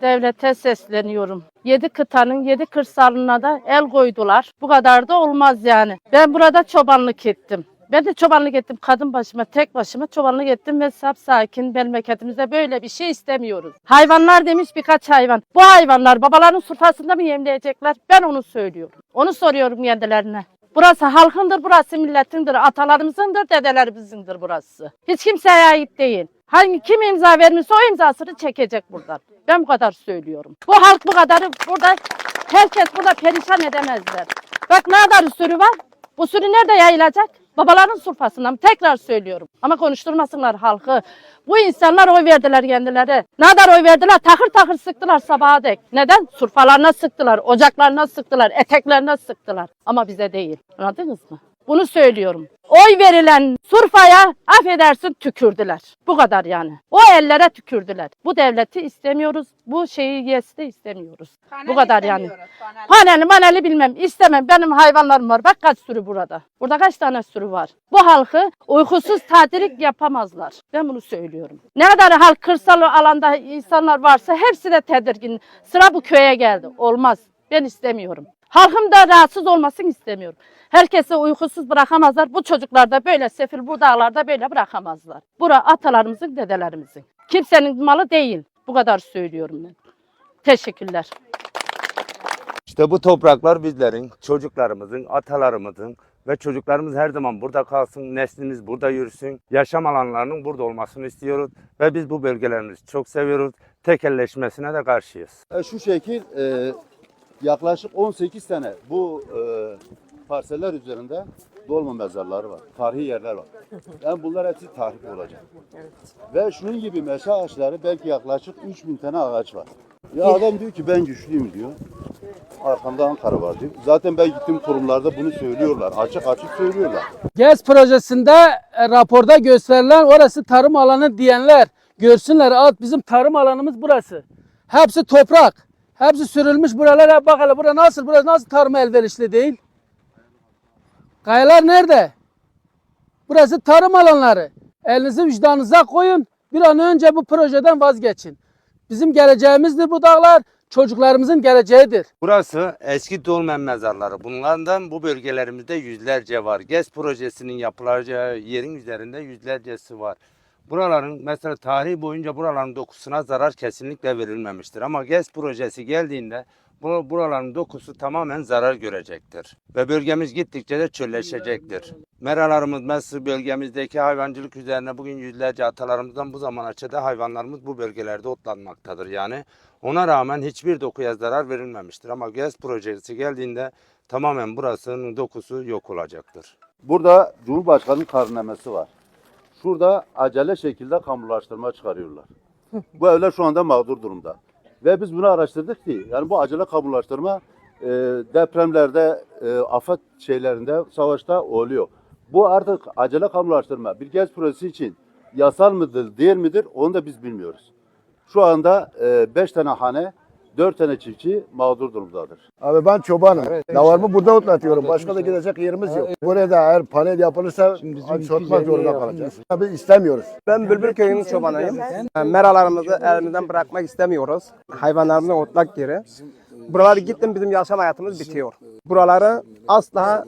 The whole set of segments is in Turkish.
Devlete sesleniyorum. Yedi kıtanın yedi kırsalına da el koydular. Bu kadar da olmaz yani. Ben burada çobanlık ettim. Ben de çobanlık ettim. Kadın başıma, tek başıma çobanlık ettim ve sap sakin memleketimizde böyle bir şey istemiyoruz. Hayvanlar demiş birkaç hayvan. Bu hayvanlar babaların sufrasında mı yemleyecekler? Ben onu söylüyorum. Onu soruyorum kendilerine. Burası halkındır, burası milletindir, atalarımızındır, dedelerimizin burası. Hiç kimseye ait değil. Hangi kim imza vermişse o imzasını çekecek buradan. Ben bu kadar söylüyorum. Bu halk bu kadarı burada herkes burada perişan edemezler. Bak ne kadar sürü var. Bu sürü nerede yayılacak? Babaların surfasından tekrar söylüyorum. Ama konuşturmasınlar halkı. Bu insanlar oy verdiler kendileri. Ne kadar oy verdiler? Takır takır sıktılar sabaha dek. Neden? Surfalarına sıktılar, ocaklarına sıktılar, eteklerine sıktılar. Ama bize değil. Anladınız mı? Bunu söylüyorum. Oy verilen surfaya affedersin tükürdüler. Bu kadar yani. O ellere tükürdüler. Bu devleti istemiyoruz. Bu şeyi yesi de istemiyoruz. bu kadar yani. Paneli maneli bilmem istemem. Benim hayvanlarım var. Bak kaç sürü burada. Burada kaç tane sürü var. Bu halkı uykusuz tatilik yapamazlar. Ben bunu söylüyorum. Ne kadar halk kırsal alanda insanlar varsa hepsi de tedirgin. Sıra bu köye geldi. Olmaz. Ben istemiyorum. Halkım da rahatsız olmasın istemiyorum. Herkesi uykusuz bırakamazlar. Bu çocuklar da böyle sefil bu dağlarda böyle bırakamazlar. Bura atalarımızın, dedelerimizin. Kimsenin malı değil. Bu kadar söylüyorum ben. Teşekkürler. İşte bu topraklar bizlerin, çocuklarımızın, atalarımızın ve çocuklarımız her zaman burada kalsın, neslimiz burada yürüsün. Yaşam alanlarının burada olmasını istiyoruz ve biz bu bölgelerimizi çok seviyoruz. Tekelleşmesine de karşıyız. E, şu şekil e, yaklaşık 18 sene bu e, parseller üzerinde dolma mezarları var. Tarihi yerler var. Yani bunlar hepsi tarih olacak. Ve şunun gibi meşe ağaçları belki yaklaşık 3000 tane ağaç var. Ya adam diyor ki ben güçlüyüm diyor. Arkamda Ankara var diyor. Zaten ben gittiğim kurumlarda bunu söylüyorlar. Açık açık söylüyorlar. GES projesinde e, raporda gösterilen orası tarım alanı diyenler görsünler. Alt bizim tarım alanımız burası. Hepsi toprak. Hepsi sürülmüş buralara bak hele bura nasıl burası nasıl tarıma elverişli değil. Kayalar nerede? Burası tarım alanları. Elinizi vicdanınıza koyun. Bir an önce bu projeden vazgeçin. Bizim geleceğimizdir bu dağlar. Çocuklarımızın geleceğidir. Burası eski dolmen mezarları. Bunlardan bu bölgelerimizde yüzlerce var. GES projesinin yapılacağı yerin üzerinde yüzlercesi var. Buraların mesela tarihi boyunca buraların dokusuna zarar kesinlikle verilmemiştir. Ama GES projesi geldiğinde bu- buraların dokusu tamamen zarar görecektir. Ve bölgemiz gittikçe de çölleşecektir. Meralarımız mesela bölgemizdeki hayvancılık üzerine bugün yüzlerce atalarımızdan bu zamana kadar hayvanlarımız bu bölgelerde otlanmaktadır. Yani ona rağmen hiçbir dokuya zarar verilmemiştir. Ama GES projesi geldiğinde tamamen burasının dokusu yok olacaktır. Burada Cumhurbaşkanı'nın kararnamesi var. Şurada acele şekilde kamulaştırma çıkarıyorlar. bu evler şu anda mağdur durumda. Ve biz bunu araştırdık ki yani bu acele kamulaştırma e, depremlerde, e, afet şeylerinde, savaşta oluyor. Bu artık acele kamulaştırma bir gez projesi için yasal mıdır, değil midir onu da biz bilmiyoruz. Şu anda 5 tane hane, 4 tane çiftçi mağdur durumdadır. Abi ben çobanım. Davarımı burada otlatıyorum. Başka da gidecek yerimiz yok. Buraya da eğer panel yapılırsa satmak zorunda kalacağız. Tabii istemiyoruz. Ben Bülbül Köyü'nün çobanıyım. Meralarımızı elimizden bırakmak istemiyoruz. Hayvanlarımızın otlak yeri. Buraları gittim bizim yaşam hayatımız bitiyor. Buraları asla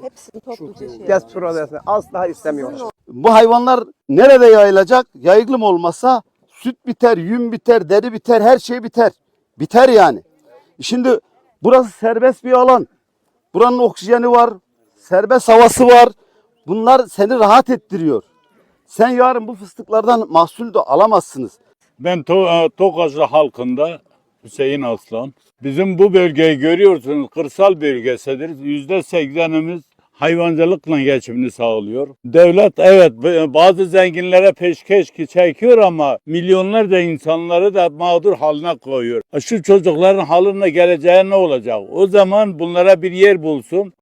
gez projesini asla istemiyoruz. bu hayvanlar nerede yayılacak? Yayıklım olmazsa süt biter, yün biter, deri biter, her şey biter. Biter yani. Şimdi burası serbest bir alan. Buranın oksijeni var, serbest havası var. Bunlar seni rahat ettiriyor. Sen yarın bu fıstıklardan mahsul de alamazsınız. Ben to e, Tokazlı halkında Hüseyin Aslan. Bizim bu bölgeyi görüyorsunuz kırsal bölgesidir. Yüzde seksenimiz hayvancılıkla geçimini sağlıyor. Devlet evet bazı zenginlere peşkeş ki çekiyor ama milyonlarca insanları da mağdur haline koyuyor. Şu çocukların haline geleceği ne olacak? O zaman bunlara bir yer bulsun.